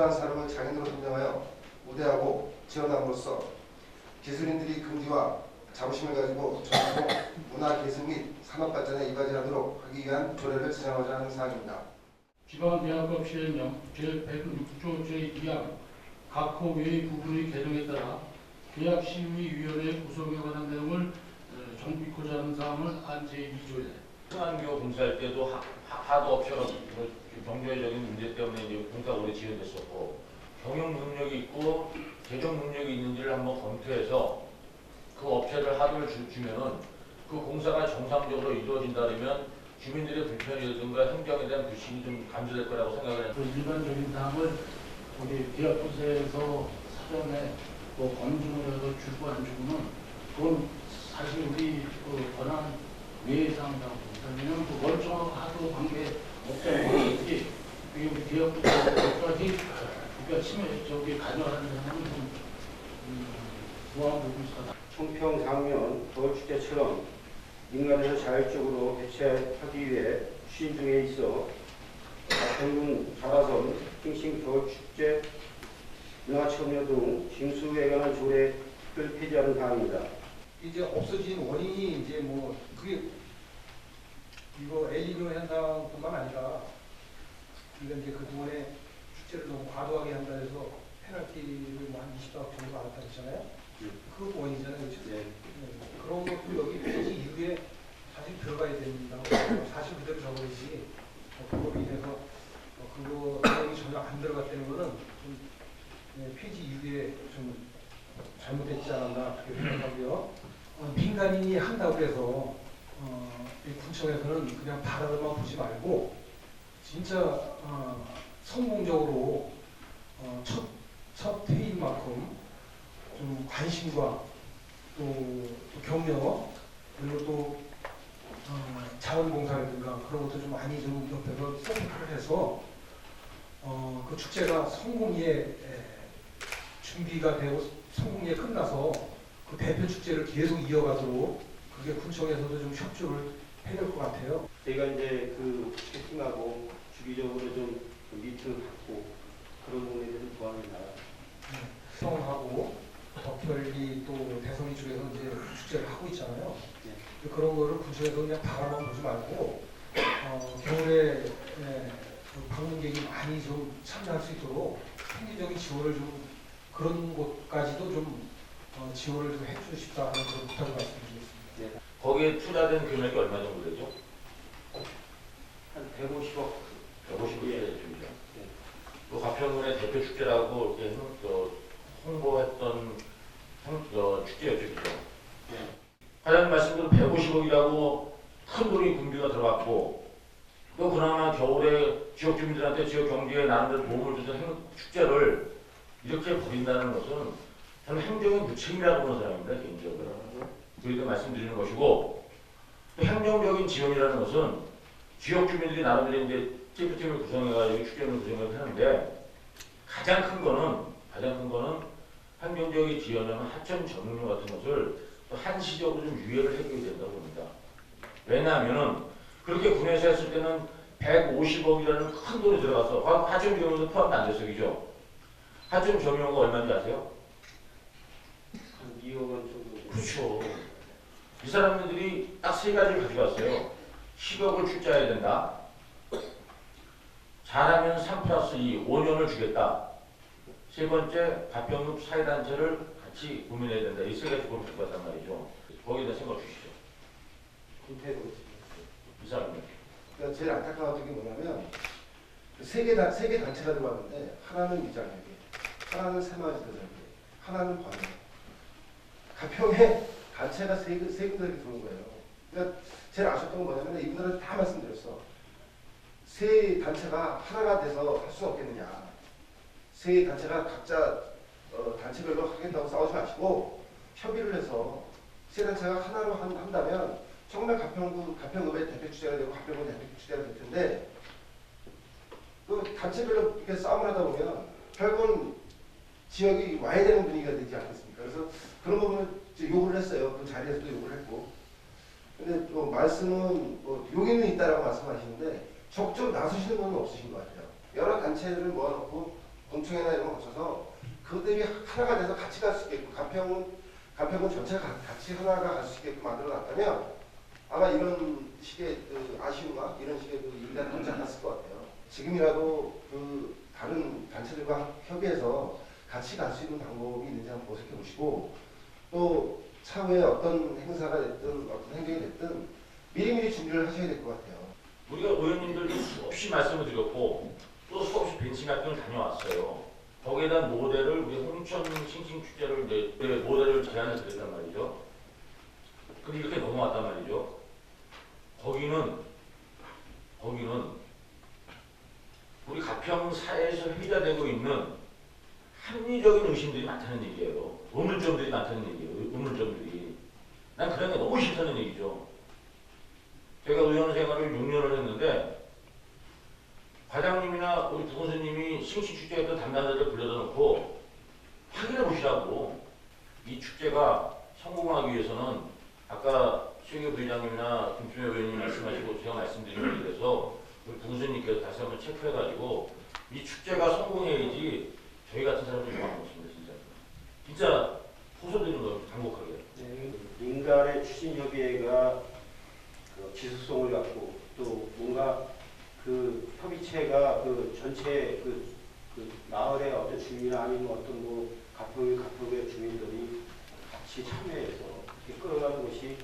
우수한 사람을 장인으로 선정하여 우대하고 지원함으로써 기술인들이 긍지와 자부심을 가지고 전통 문화 계승 및 산업 발전에 이바지하도록 하기 위한 조례를 지정하고자 하는 사항입니다. 지방대학법 시행령 제106조 제2항 각호 외의 부분의 개정에 따라 계약시의위원회 구성에 관한 내용을 어, 정비코자 하는 사항을 한 제2조에 승한교 공사할 때도 하, 하- 하도 업체가 뭐 경제적인 문제 때문에 이제 공사가 오래 지연됐었고 경영 능력이 있고 재정 능력이 있는지를 한번 검토해서 그 업체를 하도를 주, 주면은 그 공사가 정상적으로 이루어진다면 주민들의 불편이라든가 행정에 대한 불신이 좀 감소될 거라고 생각을 해요. 그 일반적인 사항을 우리 계약부서에서 사전에 뭐 검증을 해서 주고 안 주고는 그건 사실 우리 그 권한 외상이라고 왜냐면 그 멀쩡하고 하도 관계 가져가는 사람은 좀 있다. 청평 장면 겨울축제처럼 인간에서 자율적으로 개최하기 위해 추진 중에 있어 평균 자라섬 싱싱 겨울축제 문화체험료 등 징수에 관한 조례를 폐지하는 사항입니다. 이제 없어진 원인이 이제 뭐 그게 이거 엘리뇨 현상뿐만 아니라 우리가 이제 그동안에 축제를 너무 과도하게 한다 해서 페널티를 뭐한 20억 정도 받았다 했잖아요. 그 원인이잖아요. 그렇죠? 네. 네. 그런 것도 여기 폐지 이후에 사실 들어가야 된다고 사실 그대로 적어야지 어, 그거로 인해서 어, 그거 내용이 전혀 안 들어갔다는 거는 좀 네, 폐지 이후에 좀 잘못됐지 않았나 그렇게 생각하고요. 어, 민간인이 한다고 해서 어, 이 군청에서는 그냥 바라만 보지 말고 진짜 어, 성공적으로 어, 첫, 첫 회의인 만큼 좀 관심과 또, 또 격려 그리고 또 어, 자원봉사라든가 그런 것도 좀 많이 좀 옆에서 서포트를 해서 어, 그 축제가 성공리에 에, 준비가 되고 성공리에 끝나서 그 대표 축제를 계속 이어가도록 그게 군청에서도 좀 협조를 해야 될 것 같아요. 저희가 이제 그 채팅하고 주기적으로 좀 미팅 갖고 그런 부분에 대해서 도와드립니다. 성하고 덕혈리 또 대성리 쪽에서 이제 축제를 하고 있잖아요. 네. 그런 거를 군청에서 그냥 바라만 보지 말고 어, 겨울에 예, 그 방문객이 많이 좀 참여할 수 있도록 행정적인 지원을 좀 그런 곳까지도 좀 어, 지원을 좀 해주고 싶다 하는 그런 부탁을 말씀드리겠습니다. 거기에 투자된 금액이 얼마 정도 되죠? 한 150억 150억 정도. 네. 또 가평군의 대표 축제라고 이렇게 홍- 저 홍보했던 형- 저 축제였죠, 그죠? 네. 과장님 말씀대로 150억이라고 큰 돈이 군비가 들어갔고 또 그나마 겨울에 지역 주민들한테 지역 경제에 나름대로 도움을 주던 행- 축제를 이렇게 버린다는 것은 저는 행정의 무책임이라고 보는 사람입니다, 개인적으로. 그렇게 말씀드리는 것이고 또 행정적인 지원이라는 것은 지역 주민들이 나름대로 이제 TF팀을 구성해가지고 축제를 구성을 하는데 가장 큰 거는 가장 큰 거는 행정적인 지원하면 하천 전문료 같은 것을 또 한시적으로 좀 유예를 해줘야 된다고 봅니다. 왜냐하면은 그렇게 군에서 했을 때는 150억이라는 큰 돈이 들어가서 하- 하천 비용도 포함도 안 됐어요, 그죠? 하천 점유가 얼마인지 아세요? 한 2억 원 정도. 그렇죠. 이 사람들이 딱 세 가지를 가져갔어요. 10억을 출자해야 된다. 잘하면 3 플러스 2, 5년을 주겠다. 세 번째, 가평읍 사회단체를 같이 고민해야 된다. 이 세 가지 조건을 갖고 왔단 말이죠. 거기다 생각 주시죠. 있습니다. 이 사람들. 그러니까 제일 안타까웠던 게 뭐냐면 세개 단, 세개 단체가 들어왔는데 하나는 위장에게, 하나는 새마을대전에게, 하나는 관에. 가평에 단체가 세, 개- 세 군데 이렇게 들어온 거예요. 그러니까 제일 아쉬웠던 건 뭐냐면 이분들은 다 말씀드렸어. 세 단체가 하나가 돼서 할 수 없겠느냐. 세 단체가 각자 어, 단체별로 하겠다고 싸우지 마시고 협의를 해서 세 단체가 하나로 한, 한다면 정말 가평구 가평읍의 대표 주제가 되고 가평구 대표 주제가 될 텐데 그 단체별로 이렇게 싸움을 하다 보면 결국은 지역이 와야 되는 분위기가 되지 않겠습니까? 그래서 그런 부분을 요구를 했어요. 그 자리에서도 요구를 했고. 근데 또 말씀은 뭐 용의는 있다라고 말씀하시는데 적극적으로 나서시는 분은 없으신 것 같아요. 여러 단체를 모아놓고 공천 구청이나 이런 거 거쳐서 그들이 하나가 돼서 같이 갈 수 있게끔 가평은 가평은 전체가 가- 같이 하나가 갈 수 있게끔 만들어 놨다면 아마 이런 식의 그 아쉬움과 이런 식의 그 일이 하지 않았을 것 같아요. 지금이라도 그 다른 단체들과 협의해서 같이 갈 수 있는 방법이 있는지 한번 모색해 보시고 또 차후에 어떤 행사가 됐든 어떤 행정이 됐든 미리미리 준비를 하셔야 될 것 같아요. 우리가 의원님들도 수없이 말씀을 드렸고 또 수없이 벤치마킹을 다녀왔어요. 거기에 대한 모델을 우리 홍천 싱싱 축제를 이제 네, 모델을 제안해 드렸단 말이죠. 근데 이렇게 넘어왔단 말이죠. 거기는 거기는 우리 가평 사회에서 회자되고 있는 합리적인 의심들이 많다는 얘기예요. 의문점들이 많다는 얘기예요. 의- 의문점들이. 난 그런 게 너무 싫다는 얘기죠. 제가 의원 생활을 6년을 했는데 과장님이나 우리 부원수님이 싱싱 축제했던 담당자들 불러다 놓고 확인해 보시라고 이 축제가 성공하기 위해서는 아까 수영교 부회장님이나 김준호 의원님 말씀하시고 제가 말씀드린 거에 대해서 우리 부원수님께서 다시 한번 체크해가지고 이 축제가 성공해야지 저희 같은 사람들이 좀 많습니다 진짜 호소드리는 거 당국하게 네, 민간의 추진협의회가 그 지속성을 갖고 또 뭔가 그 협의체가 그 전체 그, 그 마을의 어떤 주민이나 아니면 어떤 뭐 가평 가평의 주민들이 같이 참여해서 이렇게 끌어가는 것이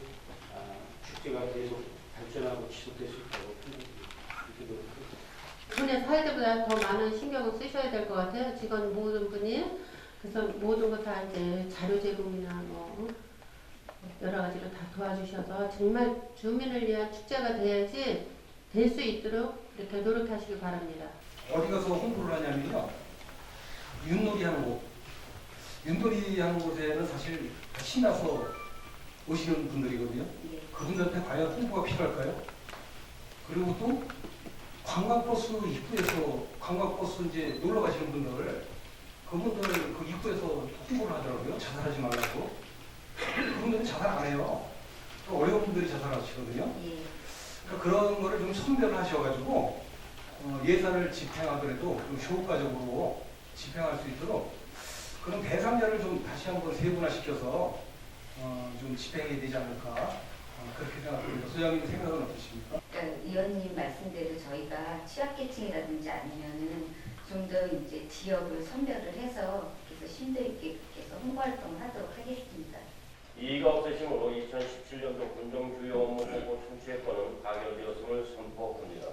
아, 축제가 계속 발전하고 지속될 수 있다고 생각합니다. 이번에 사회들보다 더 많은 신경을 쓰셔야 될 것 같아요. 직원 모든 분이. 그래서 모든 거 다 이제 자료 제공이나 뭐 여러 가지로 다 도와주셔서 정말 주민을 위한 축제가 돼야지 될 수 있도록 이렇게 노력하시기 바랍니다. 어디 가서 홍보를 하냐면요. 윷놀이 하는 곳. 윷놀이 하는 곳에는 사실 다 신나서 오시는 분들이거든요. 그분들한테 과연 홍보가 필요할까요? 그리고 또 관광버스 입구에서 관광버스 이제 놀러 가시는 분들 그분들 그 입구에서 홍보를 하더라고요. 자살하지 말라고. 그분들은 자살 안 해요. 또 어려운 분들이 자살하시거든요. 그러니까 그런 거를 좀 선별하셔가지고 어, 예산을 집행하더라도 좀 효과적으로 집행할 수 있도록 그런 대상자를 좀 다시 한번 세분화시켜서 어, 좀 집행해야 되지 않을까 어, 그렇게 생각합니다. 소장님 생각은 어떠십니까? 그러니까 의원님 말씀대로 저희가 취약계층이라든지 아니면은 좀 더 이제 지역을 선별을 해서 그래서 심도 있게 해서 홍보 활동을 하도록 하겠습니다. 이의가 없으심으로 2017년도 군정주요 업무 보고 청취권은 가결되었음을 선포합니다.